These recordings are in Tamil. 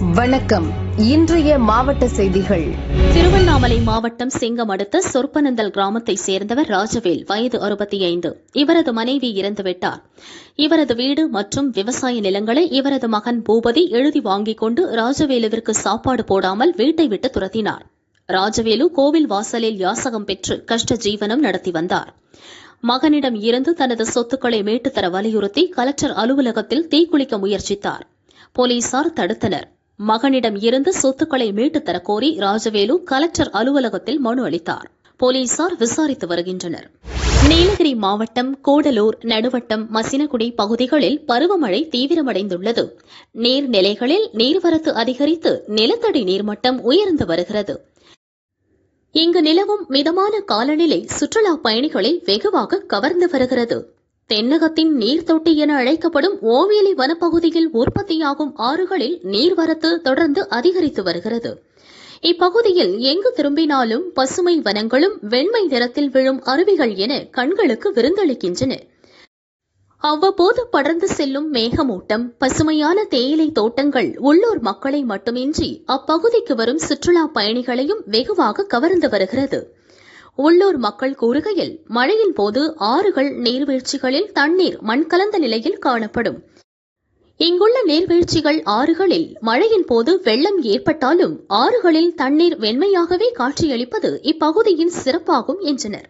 வணக்கம். இன்றைய மாவட்ட செய்திகள். திருவண்ணாமலை மாவட்டம் சிங்கம் அடுத்த சொற்பனந்தல் கிராமத்தை சேர்ந்தவர் ராஜவேல் வயது அறுபத்தி ஐந்து இவரது மனைவி இறந்துவிட்டார் இவரது வீடு மற்றும் விவசாய நிலங்களை இவரது மகன் பூபதி எழுதி வாங்கிக் கொண்டு ராஜவேலுவிற்கு சாப்பாடு போடாமல் வீட்டை விட்டு துரத்தினார். ராஜவேலு கோவில் வாசலில் யாசகம் பெற்று கஷ்ட ஜீவனம் நடத்தி வந்தார். மகனிடம் இருந்து தனது சொத்துக்களை மீட்டுத்தர வலியுறுத்தி கலெக்டர் அலுவலகத்தில் தீக்குளிக்க முயற்சித்தார். போலீசார் தடுத்தனர். மகனிடம் இருந்து சொத்துக்களை மீட்டுத் தரக் கோரி ராஜவேலு கலெக்டர் அலுவலகத்தில் மனு அளித்தார். போலீசார் விசாரித்து வருகின்றனர். நீலகிரி மாவட்டம் கூடலூர் நடுவட்டம் மசினகுடி பகுதிகளில் பருவமழை தீவிரமடைந்துள்ளது. நீர்நிலைகளில் நீர்வரத்து அதிகரித்து நிலத்தடி நீர்மட்டம் உயர்ந்து வருகிறது. இங்கு நிலவும் மிதமான காலநிலை சுற்றுலா பயணிகளை வெகுவாக கவர்ந்து வருகிறது. தென்னகத்தின் நீர்த்தொட்டி என அழைக்கப்படும் ஓவேலி வனப்பகுதியில் உற்பத்தியாகும் ஆறுகளில் நீர்வரத்து தொடர்ந்து அதிகரித்து வருகிறது. இப்பகுதியில் எங்கு திரும்பினாலும் பசுமை வனங்களும் வெண்மை நிறத்தில் விழும் அருவிகள் என கண்களுக்கு விருந்தளிக்கின்றன. அவ்வப்போது படர்ந்து செல்லும் மேகமூட்டம் பசுமையான தேயிலை தோட்டங்கள் உள்ளூர் மக்களை மட்டுமின்றி அப்பகுதிக்கு வரும் சுற்றுலா பயணிகளையும் வெகுவாக கவர்ந்து வருகிறது. உள்ளூர் மக்கள் கூறுகையில் மழையின் போது ஆறுகள் நீர்வீழ்ச்சிகளில் தண்ணீர் மண் கலந்த நிலையில் காணப்படும். இங்குள்ள நீர்வீழ்ச்சிகள் ஆறுகளில் மழையின் போது வெள்ளம் ஏற்பட்டாலும் ஆறுகளில் தண்ணீர் வெண்மையாகவே காட்சியளிப்பது இப்பகுதியின் சிறப்பாகும் என்றனர்.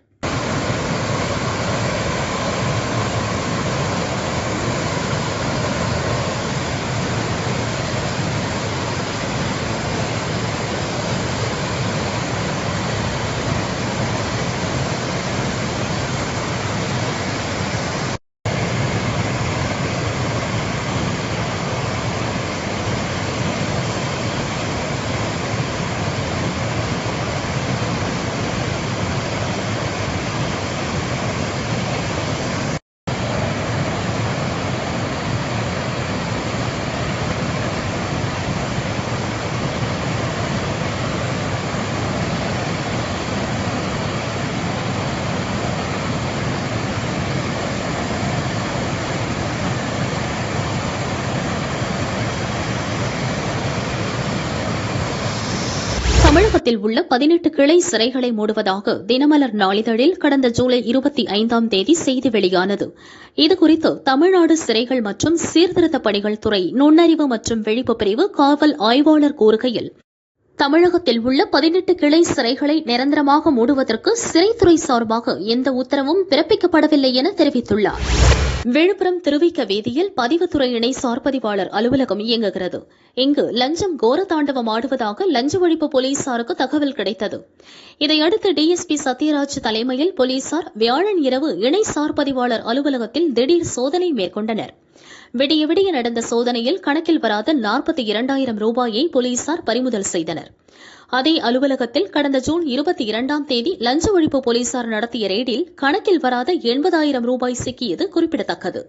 தமிழகத்தில் உள்ள பதினெட்டு கிளை சிறைகளை மூடுவதாக தினமலர் நாளிதழில் கடந்த ஜூலை இருபத்தி ஐந்தாம் தேதி செய்தி வெளியானது. இதுகுறித்து தமிழ்நாடு சிறைகள் மற்றும் சீர்திருத்த பணிகள் துறை நுண்ணறிவு மற்றும் விழிப்பு பிரிவு காவல் ஆய்வாளர் கூறுகையில் தமிழகத்தில் உள்ள பதினெட்டு கிளை சிறைகளை நிரந்தரமாக மூடுவதற்கு சிறைத்துறை சார்பாக எந்த உத்தரவும் பிறப்பிக்கப்படவில்லை என தெரிவித்துள்ளார். விழுப்புரம் திருவிக்க வீதியில் பதிவுத்துறை இணை சார்பதிவாளர் அலுவலகம் இயங்குகிறது. இங்கு லஞ்சம் கோர தாண்டவம் ஆடுவதாக லஞ்ச ஒழிப்பு போலீசாருக்கு தகவல் கிடைத்தது. இதையடுத்து டிஎஸ்பி சத்யராஜ் தலைமையில் போலீசார் வியாழன் இரவு இணை சார்பதிவாளர் அலுவலகத்தில் திடீர் சோதனை மேற்கொண்டனர். விடிய விடிய நடந்த சோதனையில் கணக்கில் வராத நாற்பத்தி இரண்டாயிரம் ரூபாயை போலீசார் பறிமுதல் செய்தனர். அதே அலுவலகத்தில் கடந்த ஜூன் இருபத்தி இரண்டாம் தேதி லஞ்ச ஒழிப்பு போலீசார் நடத்திய ரெய்டில் கணக்கில் வராத எண்பதாயிரம் ரூபாய் சிக்கியது குறிப்பிடத்தக்கது.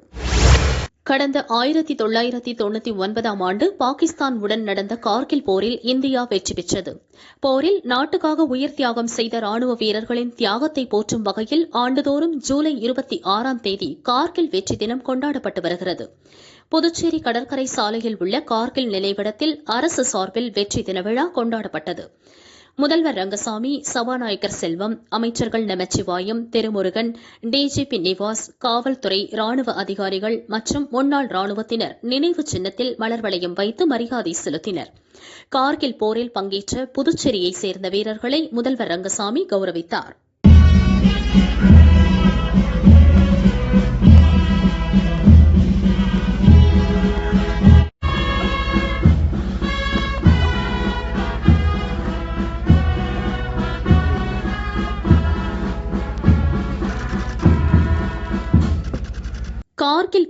கடந்த ஆயிரத்தி தொள்ளாயிரத்தி தொண்ணூத்தி ஒன்பதாம் ஆண்டு பாகிஸ்தானுடன் நடந்த கார்கில் போரில் இந்தியா வெற்றி பெற்றது. போரில் நாட்டுக்காக உயிர் தியாகம் செய்த ராணுவ வீரர்களின் தியாகத்தை போற்றும் வகையில் ஆண்டுதோறும் ஜூலை இருபத்தி ஆறாம் தேதி கார்கில் வெற்றி தினம் கொண்டாடப்பட்டு வருகிறது. புதுச்சேரி கடற்கரை சாலையில் உள்ள கார்கில் நினைவிடத்தில் அரசு சார்பில் வெற்றி தின விழா கொண்டாடப்பட்டது. முதல்வர் ரங்கசாமி சபாநாயகர் செல்வம் அமைச்சர்கள் நமச்சிவாயம் திருமுருகன் டிஜிபி நிவாஸ் காவல்துறை ராணுவ அதிகாரிகள் மற்றும் முன்னாள் ராணுவத்தினர் நினைவு சின்னத்தில் மலர் வளையம் வைத்து மரியாதை செலுத்தினர். கார்கில் போரில் பங்கேற்ற புதுச்சேரியைச் சேர்ந்த வீரர்களை முதல்வர் ரங்கசாமி கௌரவித்தார்.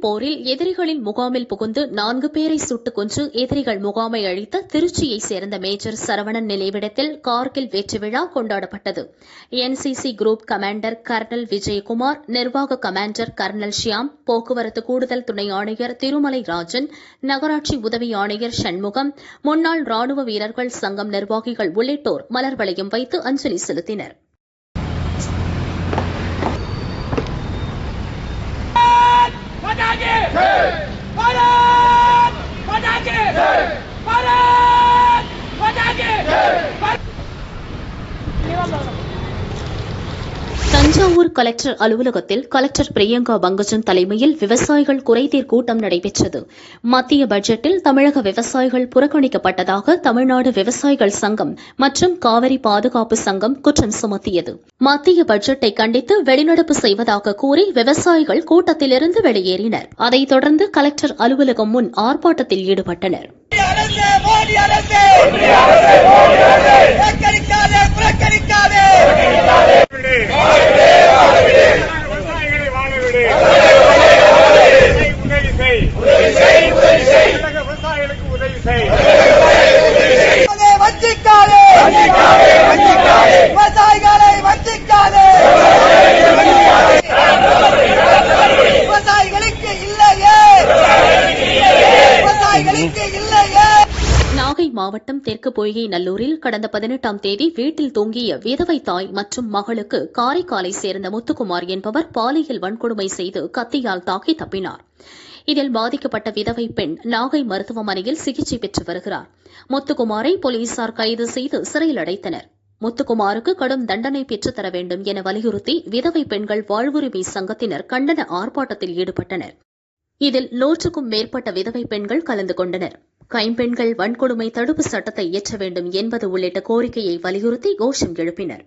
போரில் எதிரிகளின் முகாமில் புகுந்து நான்கு பேரை சுட்டுக் கொன்று எதிரிகள் முகாமை அழித்த திருச்சியைச் சேர்ந்த மேஜர் சரவணன் நினைவிடத்தில் கார்கில் வெற்றி விழா கொண்டாடப்பட்டது. NCC group commander colonel Vijayakumar நிர்வாக கமாண்டர் கர்னல் ஷியாம் போக்குவரத்து கூடுதல் துணை ஆணையர் திருமலை ராஜன் நகராட்சி உதவி ஆணையர் சண்முகம் முன்னாள் ராணுவ வீரர்கள் சங்கம் நிர்வாகிகள் உள்ளிட்டோர் மலர் வளையம் வைத்து அஞ்சலி செலுத்தினர். ঠিক ভারত মাতা কি திருப்பூர் கலெக்டர் அலுவலகத்தில் கலெக்டர் பிரியங்கா பங்கஜன் தலைமையில் விவசாயிகள் குறைதீர் கூட்டம் நடைபெற்றது. மத்திய பட்ஜெட்டில் தமிழக விவசாயிகள் புறக்கணிக்கப்பட்டதாக தமிழ்நாடு விவசாயிகள் சங்கம் மற்றும் காவிரி பாதுகாப்பு சங்கம் குற்றம் சுமத்தியது. மத்திய பட்ஜெட்டை கண்டித்து வெளிநடப்பு செய்வதாக கூறி விவசாயிகள் கூட்டத்திலிருந்து வெளியேறினர். அதைத் தொடர்ந்து கலெக்டர் அலுவலகம் முன் ஆர்ப்பாட்டத்தில் ஈடுபட்டனர் மோடி அரசு மோடி அரசு புறக்கணிக்காதே புறக்கணிக்காதே விவசாயிகளை வாழ விடு உதவி செய் தமிழக விவசாயிகளுக்கு உதவி செய் அதை வஞ்சிக்காதே விவசாயிகளை வஞ்சிக்காதே விவசாயிகளுக்கு இல்லையே. விவசாயிகளுக்கு இல்லையே. நாகை மாவட்டம் தெற்கு பொய்கை நல்லூரில் கடந்த பதினெட்டாம் தேதி வீட்டில் தூங்கிய விதவை தாய் மற்றும் மகளுக்கு காரைக்காலை சேர்ந்த முத்துக்குமார் என்பவர் பாலியல் வன்கொடுமை செய்து கத்தியால் தாக்கி தப்பினார். இதில் பாதிக்கப்பட்ட விதவை பெண் நாகை மருத்துவமனையில் சிகிச்சை பெற்று வருகிறார். முத்துக்குமாரை போலீசார் கைது செய்து சிறையில் அடைத்தனர். முத்துக்குமாருக்கு கடும் தண்டனை பெற்றுத்தர வேண்டும் என வலியுறுத்தி விதவை பெண்கள் வாழ்வுரிமை சங்கத்தினர் கண்டன ஆர்ப்பாட்டத்தில் ஈடுபட்டனர். இதில் நூற்றுக்கும் மேற்பட்ட விதவை பெண்கள் கலந்து கொண்டனர். கைம்பெண்கள் வன்கொடுமை தடுப்பு சட்டத்தை இயற்ற வேண்டும் என்பது உள்ளிட்ட கோரிக்கையை வலியுறுத்தி கோஷம் எழுப்பினர்.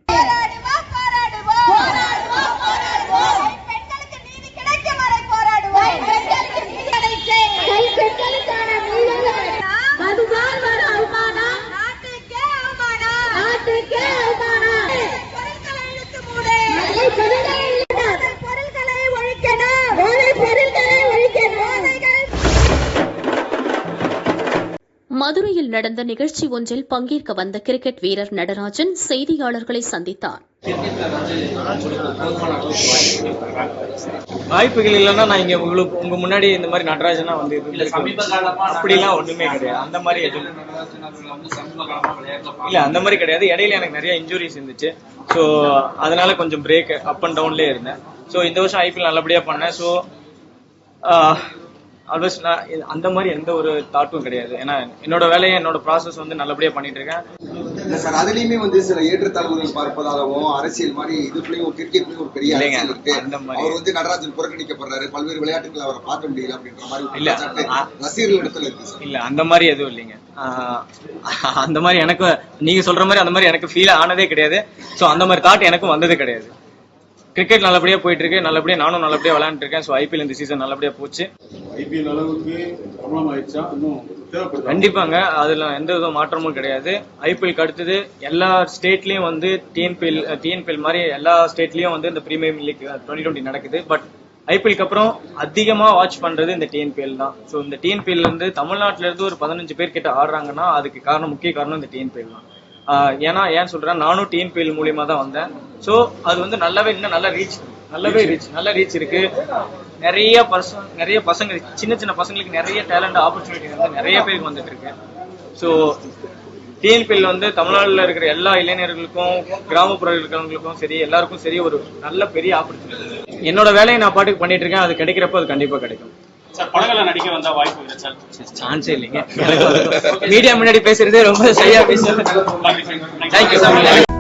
மதுரையில் நடந்த நிகழ்ச்சி ஒன்றில் பங்கேற்க வந்த கிரிக்கெட் வீரர் நடராஜன் செய்தியாளர்களை சந்தித்தார். வாய்ப்புகள் இல்லைன்னா நான் இங்க உங்களுக்கு உங்க முன்னாடி இந்த மாதிரி நடராஜனா வந்து. அப்படிலாம் ஒண்ணுமே கிடையாது. அந்த மாதிரி எதுவும் இல்ல அந்த மாதிரி கிடையாது. இடையில எனக்கு நிறைய இன்ஜுரிஸ் இருந்துச்சு. ஸோ அதனால கொஞ்சம் பிரேக் அப் அண்ட் டவுன்லேயே இருந்தேன். ஸோ இந்த வருஷம் ஐபிஎல் நல்லபடியா பண்ணேன். ஸோ ஆல்வேஸ் நான் அந்த மாதிரி எந்த ஒரு தாட்டும் கிடையாது. ஏன்னா என்னோட வேலையை என்னோட ப்ராசஸ் வந்து நல்லபடியா பண்ணிட்டு இருக்கேன் சார் அதுலயுமே வந்து சில ஏற்றத்தாழ்வுகள் பார்ப்பதாகவும் அரசியல் மாதிரி இதுக்குள்ளயும் ஒரு கிரிக்கெட்லயும் ஒரு பெரிய அரசியல் இருக்கு. அந்த மாதிரி. அவர் வந்து நடராஜன் புறக்கணிக்கப்படுறாரு. பல்வேறு விளையாட்டுகள் அவரை பார்க்க முடியல அப்படின்ற மாதிரி இல்ல, ரசிகர்கள் இடத்துல இருக்கு இல்ல அந்த மாதிரி எதுவும் இல்லைங்க. அந்த மாதிரி எனக்கு நீங்க சொல்ற மாதிரி அந்த மாதிரி எனக்கு ஃபீல் ஆனதே கிடையாது. சோ அந்த மாதிரி தாட் எனக்கும் வந்தது கிடையாது. கிரிக்கெட் நல்லபடியா போயிட்டு இருக்கு நல்லபடியா நானும் நல்லபடியா விளையாண்டு இருக்கேன் ஸோ ஐபிஎல் இந்த சீசன் நல்லபடியா போச்சு. ஐபிஎல் அளவுக்கு பிரபலம் ஆயிடுச்சா இன்னும் தேவைப்படுது? கண்டிப்பாங்க. அதுல எந்த வித மாற்றமும் கிடையாது. ஐபிஎல்க்கு அடுத்தது எல்லா ஸ்டேட்லயும் வந்து டிஎன்பிஎல் டிஎன்பிஎல் மாதிரி எல்லா ஸ்டேட்லயும் வந்து இந்த பிரீமியம் லீக் டுவெண்ட்டி டுவெண்ட்டி நடக்குது. பட் ஐபிஎல்க்கு அப்புறம் அதிகமா வாட்ச் பண்றது இந்த டிஎன்பிஎல் தான். ஸோ இந்த டிஎன்பிஎல் இருந்து தமிழ்நாட்டுல இருந்து ஒரு பதினஞ்சு பேர் கிட்ட ஆடுறாங்கன்னா அதுக்கு காரணம் முக்கிய காரணம் இந்த டிஎன்பிஎல் தான். ஏன்னா ஏன் சொல்றேன் நானும் டிஎன்பிஎல் மூலியமா தான் வந்தேன். ஸோ அது வந்து நல்லாவே இன்னும் நல்ல ரீச் நல்லாவே ரீச் நல்ல ரீச் இருக்கு. நிறைய பசங்க நிறைய பசங்க சின்ன சின்ன பசங்களுக்கு நிறைய டேலண்ட் ஆப்பர்ச்சுனிட்டி வந்து நிறைய பேருக்கு வந்துட்டு இருக்கு. ஸோ டிஎன்பிஎல் வந்து தமிழ்நாட்டில் இருக்கிற எல்லா இளைஞர்களுக்கும் கிராமப்புற இருக்கிறவங்களுக்கும் சரி எல்லாருக்கும் சரி ஒரு நல்ல பெரிய ஆப்பர்ச்சுனிட்டி என்னோட வேலையை நான் பாட்டுக்கு பண்ணிட்டு இருக்கேன். அது கிடைக்கிறப்ப அது கண்டிப்பா கிடைக்கும். சார் படங்களை நடிக்க வந்தா வாய்ப்பு இல்லை சார். சான்ஸே இல்லைங்க. மீடியா முன்னாடி பேசுறதே ரொம்ப சரியா பேசுறேன் தேங்க்யூ